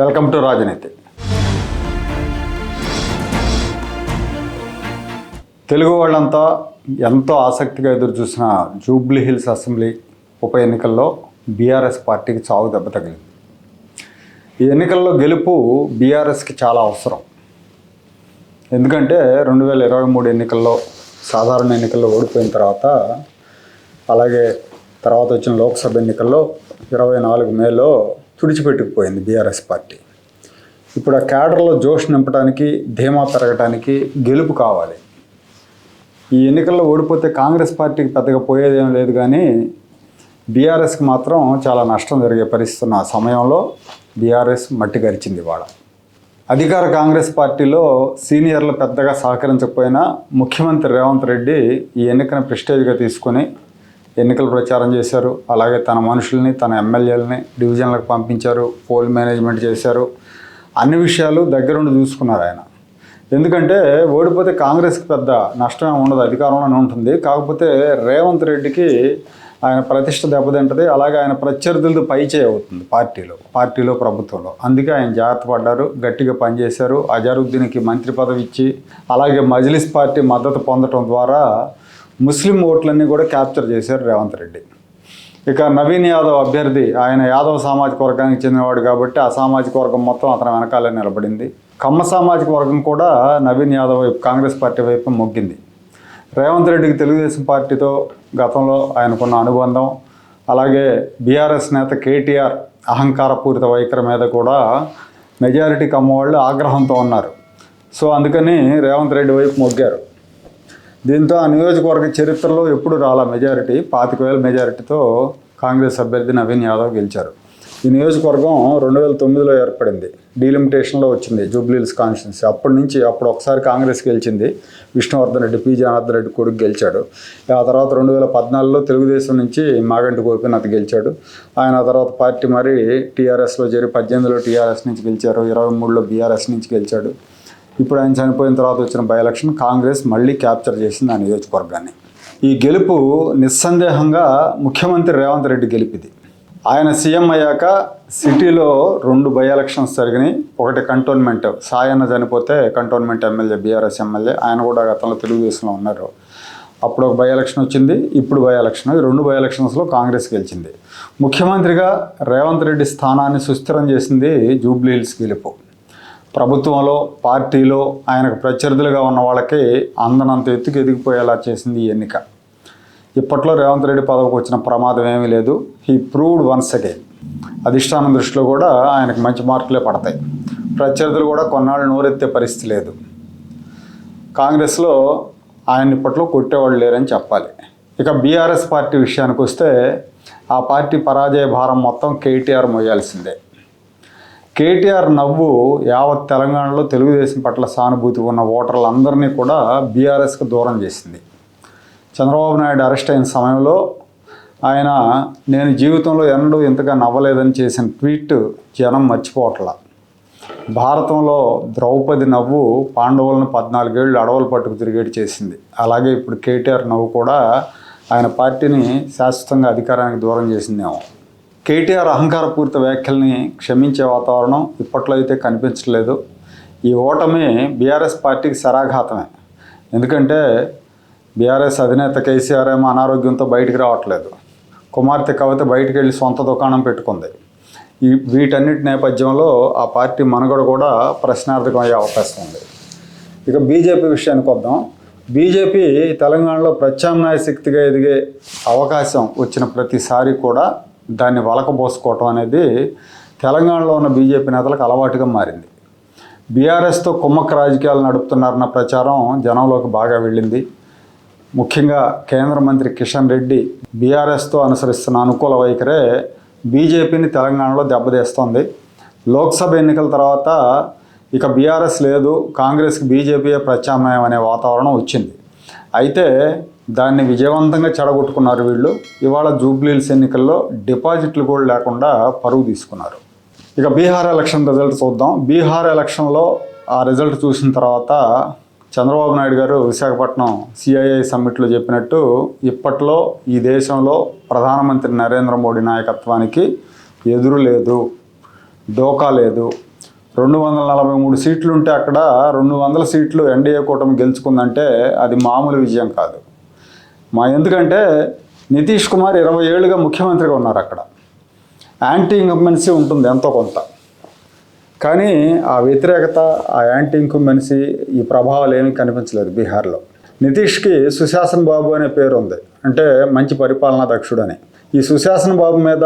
Welcome to రాజనీతి. తెలుగు వాళ్ళంతా ఎంతో ఆసక్తిగా ఎదురు చూసిన జూబ్లీ హిల్స్ అసెంబ్లీ ఉప ఎన్నికల్లో బీఆర్ఎస్ పార్టీకి చావు దెబ్బ తగిలింది. ఈ ఎన్నికల్లో గెలుపు బీఆర్ఎస్కి చాలా అవసరం. ఎందుకంటే రెండు వేల ఇరవై మూడు ఎన్నికల్లో సాధారణ ఎన్నికల్లో ఓడిపోయిన తర్వాత అలాగే తర్వాత వచ్చిన లోక్సభ ఎన్నికల్లో ఇరవై నాలుగు మేలో తుడిచిపెట్టుకుపోయింది బీఆర్ఎస్ పార్టీ. ఇప్పుడు ఆ క్యాడర్లో జోష్ నింపడానికి ధీమా పెరగడానికి గెలుపు కావాలి. ఈ ఎన్నికల్లో ఓడిపోతే కాంగ్రెస్ పార్టీకి పెద్దగా పోయేదేం లేదు కానీ బీఆర్ఎస్కి మాత్రం చాలా నష్టం జరిగే పరిస్థితి ఉన్న సమయంలో బీఆర్ఎస్ మట్టి గరిచింది వాళ్ళ అధికార కాంగ్రెస్ పార్టీలో సీనియర్లు పెద్దగా సహకరించకపోయినా ముఖ్యమంత్రి రేవంత్ రెడ్డి ఈ ఎన్నికను ప్రెస్టేజ్గా తీసుకొని ఎన్నికల ప్రచారం చేశారు. అలాగే తన మనుషుల్ని తన ఎమ్మెల్యేలని డివిజన్లకు పంపించారు. పోల్ మేనేజ్మెంట్ చేశారు. అన్ని విషయాలు దగ్గరుండి చూసుకున్నారు ఆయన. ఎందుకంటే ఓడిపోతే కాంగ్రెస్కి పెద్ద నష్టమే ఉండదు. అధికారంలోనే ఉంటుంది. కాకపోతే రేవంత్ రెడ్డికి ఆయన ప్రతిష్ట దెబ్బతింటది. అలాగే ఆయన ప్రత్యర్థులది పైచే అవుతుంది పార్టీలో పార్టీలో ప్రభుత్వంలో. అందుకే ఆయన జాగ్రత్త పడ్డారు. గట్టిగా పనిచేశారు. అజారుద్దీన్కి మంత్రి పదవి ఇచ్చి అలాగే మజ్లిస్ పార్టీ మద్దతు పొందడం ద్వారా ముస్లిం ఓట్లన్నీ కూడా క్యాప్చర్ చేశారు రేవంత్ రెడ్డి. ఇక నవీన్ యాదవ్ అభ్యర్థి ఆయన యాదవ్ సామాజిక వర్గానికి చెందినవాడు కాబట్టి ఆ సామాజిక వర్గం మొత్తం అతని వెనకాలే నిలబడింది. కమ్మ సామాజిక వర్గం కూడా నవీన్ యాదవ్ వైపు కాంగ్రెస్ పార్టీ వైపు మొగ్గింది. రేవంత్ రెడ్డికి తెలుగుదేశం పార్టీతో గతంలో ఆయనకున్న అనుబంధం అలాగే బీఆర్ఎస్ నేత కేటీఆర్ అహంకారపూరిత వైఖరి మీద కూడా మెజారిటీ కమ్మ వాళ్ళు ఆగ్రహంతో ఉన్నారు. సో అందుకని రేవంత్ రెడ్డి వైపు మొగ్గారు. దీంతో ఆ నియోజకవర్గ చరిత్రలో ఎప్పుడు రాలా మెజారిటీ? పాతిక వేల మెజారిటీతో కాంగ్రెస్ అభ్యర్థి నవీన్ యాదవ్ గెలిచారు. ఈ నియోజకవర్గం రెండు వేల తొమ్మిదిలో ఏర్పడింది. డీలిమిటేషన్లో వచ్చింది జూబ్లీల్స్ కాన్స్టిట్యున్సీ. అప్పటి నుంచి అప్పుడు ఒకసారి కాంగ్రెస్ గెలిచింది. విష్ణువర్ధన్ రెడ్డి పి. జనార్దన్ రెడ్డి కొడుకు గెలిచాడు. ఆ తర్వాత రెండు వేల పద్నాలుగులో తెలుగుదేశం నుంచి మాగంటి గోపీనాథ్ గెలిచాడు. ఆయన ఆ తర్వాత పార్టీ మరి టీఆర్ఎస్లో చేరి పద్దెనిమిదిలో టీఆర్ఎస్ నుంచి గెలిచారు. ఇరవై మూడులో బీఆర్ఎస్ నుంచి గెలిచాడు. ఇప్పుడు ఆయన చనిపోయిన తర్వాత వచ్చిన బై ఎలక్షన్ కాంగ్రెస్ మళ్ళీ క్యాప్చర్ చేసింది ఆ నియోజకవర్గాన్ని. ఈ గెలుపు నిస్సందేహంగా ముఖ్యమంత్రి రేవంత్ రెడ్డి గెలిపిది. ఆయన సీఎం అయ్యాక సిటీలో రెండు బై ఎలక్షన్స్ జరిగినాయి. ఒకటి కంటోన్మెంట్ సాయన్న చనిపోతే కంటోన్మెంట్ ఎమ్మెల్యే బీఆర్ఎస్ ఎమ్మెల్యే ఆయన కూడా గతంలో తెలుగుదేశంలో ఉన్నారు. అప్పుడు ఒక బై ఎలక్షన్ వచ్చింది ఇప్పుడు బై ఎలక్షన్. ఈ రెండు బై ఎలక్షన్స్లో కాంగ్రెస్ గెలిచింది. ముఖ్యమంత్రిగా రేవంత్ రెడ్డి స్థానాన్ని సుస్థిరం చేసింది జూబ్లీ హిల్స్ గెలుపు. ప్రభుత్వంలో పార్టీలో ఆయనకు ప్రత్యర్థులుగా ఉన్న వాళ్ళకి అందనంత ఎత్తుకు ఎదిగిపోయేలా చేసింది ఈ ఎన్నిక. ఇప్పట్లో రేవంత్ రెడ్డి పదవికి వచ్చిన ప్రమాదం ఏమీ లేదు. హీ ప్రూవ్డ్ వన్స్ అగైన్ అధిష్టానం దృష్టిలో కూడా ఆయనకు మంచి మార్కులే పడతాయి. ప్రత్యర్థులు కూడా కొన్నాళ్ళు నోరెత్తే పరిస్థితి లేదు. కాంగ్రెస్లో ఆయన ఇప్పట్లో కొట్టేవాళ్ళు లేరని చెప్పాలి. ఇక బీఆర్ఎస్ పార్టీ విషయానికి వస్తే ఆ పార్టీ పరాజయ భారం మొత్తం కేటీఆర్ మోయాల్సిందే. కేటీఆర్ నవ్వు యావత్ తెలంగాణలో తెలుగుదేశం పట్ల సానుభూతి ఉన్న ఓటర్లందరినీ కూడా బీఆర్ఎస్కి దూరం చేసింది. చంద్రబాబు నాయుడు అరెస్ట్ అయిన సమయంలో ఆయన నేను జీవితంలో ఎన్నడూ ఇంతగా నవ్వలేదని చేసిన ట్వీట్ జనం మర్చిపోవట్లా. భారతంలో ద్రౌపది నవ్వు పాండవులను పద్నాలుగేళ్ళు అడవులు పట్టుకు తిరిగేటి చేసింది. అలాగే ఇప్పుడు కేటీఆర్ నవ్వు కూడా ఆయన పార్టీని శాశ్వతంగా అధికారానికి దూరం చేసిందేమో. కేటీఆర్ అహంకారపూరిత వ్యాఖ్యల్ని క్షమించే వాతావరణం ఇప్పట్లో అయితే కనిపించలేదు ఈ ఓటమి బీఆర్ఎస్ పార్టీకి శరాఘాతమే. ఎందుకంటే బీఆర్ఎస్ అధినేత కేసీఆర్ ఏమో అనారోగ్యంతో బయటికి రావట్లేదు. కుమార్తె కవిత బయటికి వెళ్ళి సొంత దుకాణం పెట్టుకుంది. ఈ వీటన్నిటి నేపథ్యంలో ఆ పార్టీ మనుగడ కూడా ప్రశ్నార్థకం అయ్యే అవకాశం ఉంది. ఇక బీజేపీ విషయానికి వద్దాం. బీజేపీ తెలంగాణలో ప్రత్యామ్నాయ శక్తిగా ఎదిగే అవకాశం వచ్చిన ప్రతిసారి కూడా దాన్ని వలకబోసుకోవటం అనేది తెలంగాణలో ఉన్న బీజేపీ నేతలకు అలవాటుగా మారింది. బీఆర్ఎస్తో కుమ్మక్క రాజకీయాలు నడుపుతున్నారన్న ప్రచారం జనంలోకి బాగా వెళ్ళింది. ముఖ్యంగా కేంద్ర మంత్రి కిషన్ రెడ్డి బీఆర్ఎస్తో అనుసరిస్తున్న అనుకూల వైఖరే బీజేపీని తెలంగాణలో దెబ్బతీస్తోంది. లోక్సభ ఎన్నికల తర్వాత ఇక బీఆర్ఎస్ లేదు కాంగ్రెస్కి బీజేపీయే ప్రత్యామ్నాయం అనే వాతావరణం వచ్చింది. అయితే దాన్ని విజయవంతంగా చెడగొట్టుకున్నారు వీళ్ళు. ఇవాళ జూబ్లీల్స్ ఎన్నికల్లో డిపాజిట్లు కూడా లేకుండా పరువు తీసుకున్నారు. ఇక బీహార్ ఎలక్షన్ రిజల్ట్ చూద్దాం. బీహార్ ఎలక్షన్లో ఆ రిజల్ట్ చూసిన తర్వాత చంద్రబాబు నాయుడు గారు విశాఖపట్నం సిఐఐ సమ్మిట్లో చెప్పినట్టు ఇప్పట్లో ఈ దేశంలో ప్రధానమంత్రి నరేంద్ర మోడీ నాయకత్వానికి ఎదురు లేదు డోకా లేదు. రెండు వందల నలభై మూడు సీట్లు ఉంటే అక్కడ రెండు వందల సీట్లు ఎన్డీఏ కూటమి గెలుచుకుందంటే అది మామూలు విజయం కాదు. మా ఎందుకంటే నితీష్ కుమార్ ఇరవై ఏళ్ళుగా ముఖ్యమంత్రిగా ఉన్నారు అక్కడ. యాంటీ ఇంకంబెన్సీ ఉంటుంది ఎంతో కొంత. కానీ ఆ వ్యతిరేకత ఆ యాంటీ ఇంకంబెన్సీ ఈ ప్రభావాలు ఏమీ కనిపించలేదు బీహార్లో. నితీష్కి సుశాసన్ బాబు అనే పేరు ఉంది. అంటే మంచి పరిపాలనా దక్షుడు అని ఈ సుశాసన్ బాబు మీద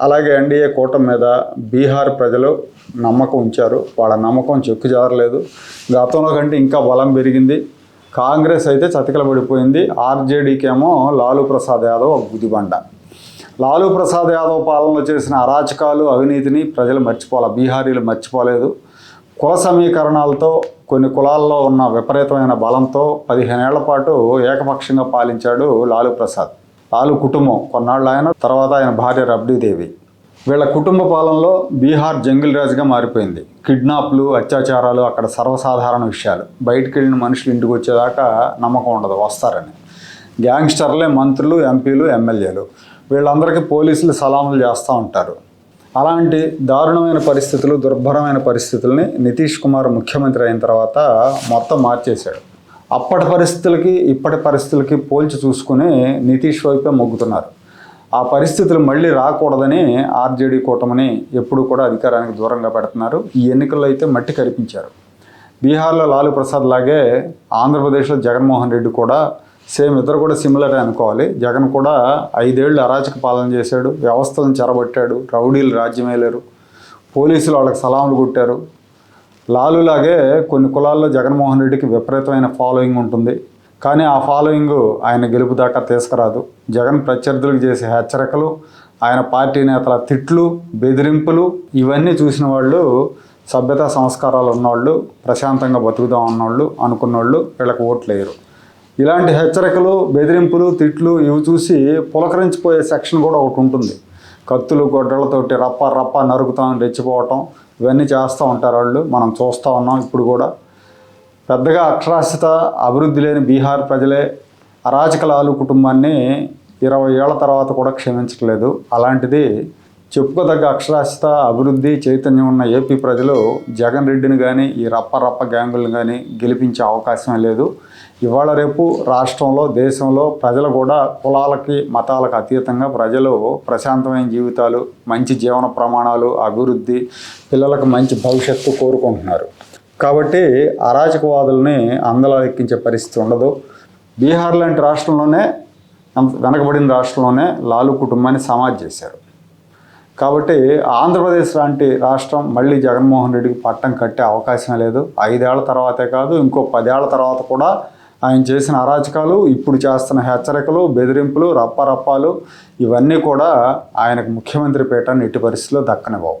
అలాగే ఎన్డీఏ కూటమి మీద బీహార్ ప్రజలు నమ్మకం ఉంచారు. వాళ్ళ నమ్మకం చెక్కుజారలేదు గతంలో కంటే ఇంకా బలం పెరిగింది. కాంగ్రెస్ అయితే చతికిలబడిపోయింది. ఆర్జేడీకి ఏమో లాలూ ప్రసాద్ యాదవ్ ఒక గుదిబండ. లాలూ ప్రసాద్ యాదవ్ పాలనలో చేసిన అరాచకాలు అవినీతిని ప్రజలు మర్చిపోలే బీహారీలు మర్చిపోలేదు. కుల సమీకరణాలతో కొన్ని కులాల్లో ఉన్న విపరీతమైన బలంతో పదిహేనేళ్ళ పాటు ఏకపక్షంగా పాలించాడు లాలూ ప్రసాద్. లాలూ కుటుంబం. కొన్నాళ్ళు ఆయన తర్వాత ఆయన భార్య రబ్డీదేవి. వీళ్ళ కుటుంబ పాలనలో బీహార్ జంగిల్ రాజుగా మారిపోయింది. కిడ్నాప్లు అత్యాచారాలు అక్కడ సర్వసాధారణ విషయాలు. బయటికి వెళ్ళిన మనుషులు ఇంటికి వచ్చేదాకా నమ్మకం ఉండదు వస్తారని. గ్యాంగ్స్టర్లే మంత్రులు ఎంపీలు ఎమ్మెల్యేలు. వీళ్ళందరికీ పోలీసులు సలాములు చేస్తూ ఉంటారు. అలాంటి దారుణమైన పరిస్థితులు దుర్భరమైన పరిస్థితుల్ని నితీష్ కుమార్ ముఖ్యమంత్రి అయిన తర్వాత మొత్తం మార్చేశాడు. అప్పటి పరిస్థితులకి ఇప్పటి పరిస్థితులకి పోల్చి చూసుకుని నితీష్ వైపే మొగ్గుతున్నారు. ఆ పరిస్థితులు మళ్ళీ రాకూడదని ఆర్జేడీ కూటమిని ఎప్పుడు కూడా అధికారానికి దూరంగా పెడుతున్నారు. ఈ ఎన్నికల్లో అయితే మట్టి కనిపించారు బీహార్లో లాలూ ప్రసాద్ లాగే ఆంధ్రప్రదేశ్లో జగన్మోహన్ రెడ్డి కూడా సేమ్ ఇద్దరు కూడా సిమిలరే అనుకోవాలి. జగన్ కూడా ఐదేళ్ళు అరాచక పాలన చేశాడు వ్యవస్థలను చెరబట్టాడు రౌడీలు రాజ్యమేలేరు పోలీసులు వాళ్ళకి సలాములు కొట్టారు. లాలులాగే కొన్ని కులాల్లో జగన్మోహన్ రెడ్డికి విపరీతమైన ఫాలోయింగ్ ఉంటుంది. కానీ ఆ ఫాలోయింగ్ ఆయన గెలుపు దాకా తీసుకురాదు. జగన్ ప్రత్యర్థులకు చేసే హెచ్చరికలు ఆయన పార్టీ నేతల తిట్లు బెదిరింపులు ఇవన్నీ చూసిన వాళ్ళు సభ్యతా సంస్కారాలు ఉన్నవాళ్ళు ప్రశాంతంగా బతుకుదాం అన్నవాళ్ళు అనుకున్నవాళ్ళు వీళ్ళకి ఓట్లు వేయరు. ఇలాంటి హెచ్చరికలు బెదిరింపులు తిట్లు ఇవి చూసి పులకరించిపోయే సెక్షన్ కూడా ఒకటి ఉంటుంది. కత్తులు గొడ్డలతోటి రప్ప రప్ప నరుకుతాం రెచ్చిపోవటం ఇవన్నీ చేస్తూ ఉంటారు వాళ్ళు. మనం చూస్తూ ఉన్నాం ఇప్పుడు కూడా పెద్దగా అక్షరాస్యత అభివృద్ధి లేని బీహార్ ప్రజలే అరాచకలాలు కుటుంబాన్ని ఇరవై ఏళ్ళ తర్వాత కూడా క్షమించట్లేదు. అలాంటిది చెప్పుకోదగ్గ అక్షరాస్యత అభివృద్ధి చైతన్యం ఉన్న ఏపీ ప్రజలు జగన్ రెడ్డిని కానీ ఈ రప్ప రప్ప గ్యాంగులను కానీ గెలిపించే అవకాశమే లేదు. ఇవాళ రేపు రాష్ట్రంలో దేశంలో ప్రజలు కూడా కులాలకి మతాలకు అతీతంగా ప్రజలు ప్రశాంతమైన జీవితాలు మంచి జీవన ప్రమాణాలు అభివృద్ధి పిల్లలకు మంచి భవిష్యత్తు కోరుకుంటున్నారు. కాబట్టి అరాచకవాదుల్ని అందలా ఎక్కించే పరిస్థితి ఉండదు. బీహార్ లాంటి రాష్ట్రంలోనే వెనకబడిన రాష్ట్రంలోనే లాలు కుటుంబాన్ని సమాజ్ చేశారు. కాబట్టి ఆంధ్రప్రదేశ్ లాంటి రాష్ట్రం మళ్ళీ జగన్మోహన్ రెడ్డికి పట్టం కట్టే అవకాశం లేదు. ఐదేళ్ళ తర్వాతే కాదు ఇంకో పదేళ్ళ తర్వాత కూడా ఆయన చేసిన అరాచకాలు ఇప్పుడు చేస్తున్న హెచ్చరికలు బెదిరింపులు రప్పరప్పాలు ఇవన్నీ కూడా ఆయనకు ముఖ్యమంత్రి పీఠాన్ని ఎట్టి పరిస్థితిలో దక్కనివ్వవు.